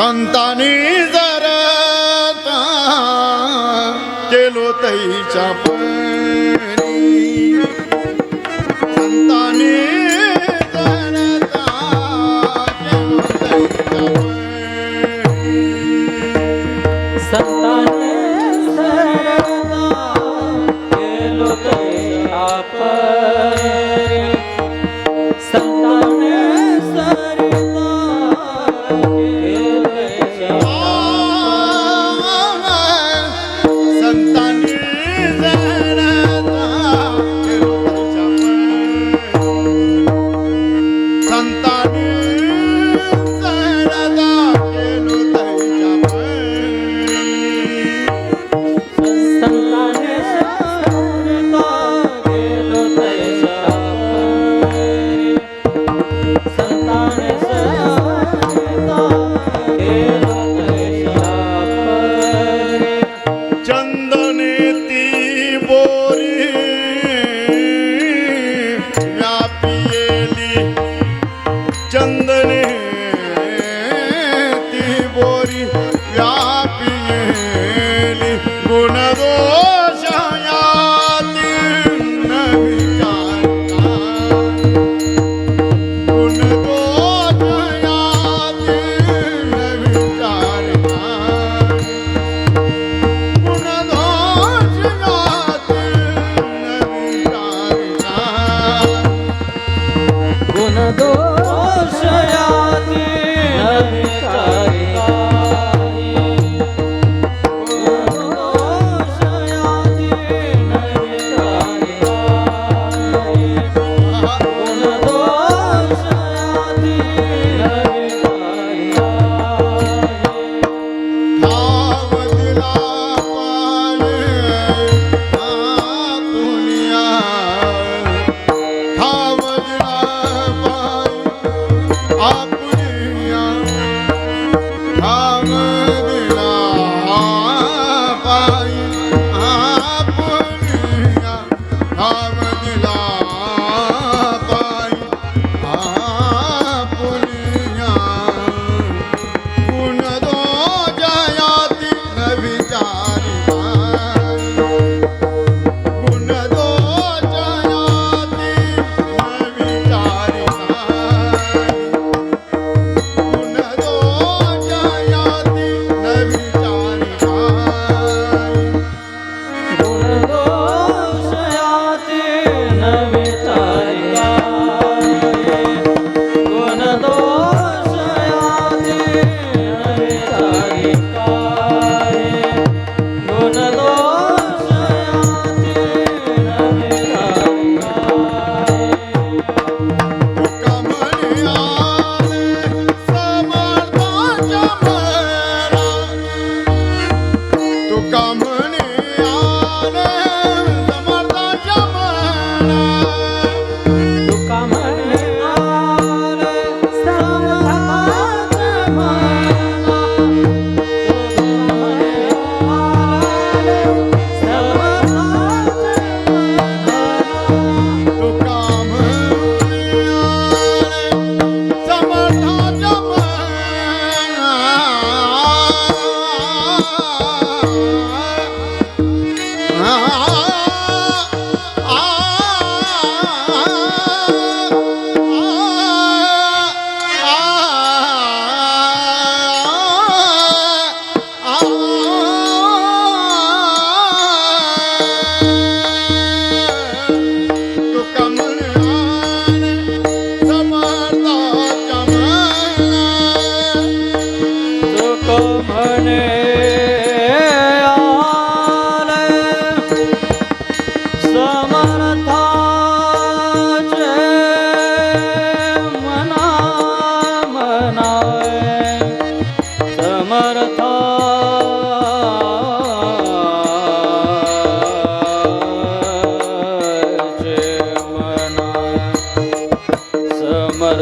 संतानी जरता केलो तैच्या परी संतानी जरता केलो तैच्या परी संतानी जरता केलो तैच्या परी संतानी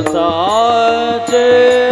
વરસાચે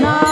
not.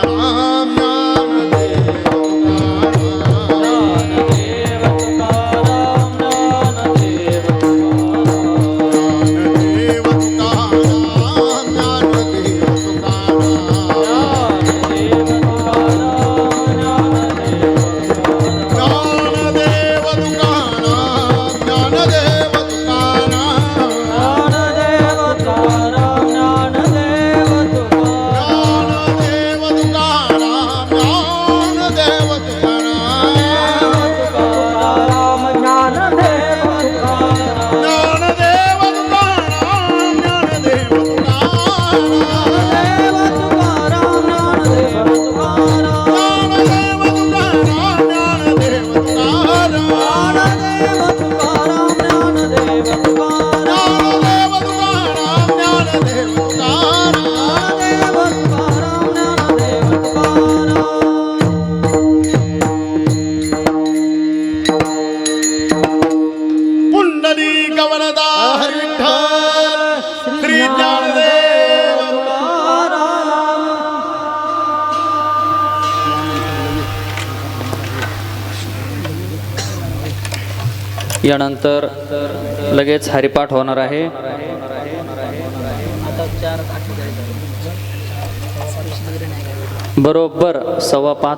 यानंतर लगेच हरिपाठ होणार आहे. बरोबर सव्वा पाच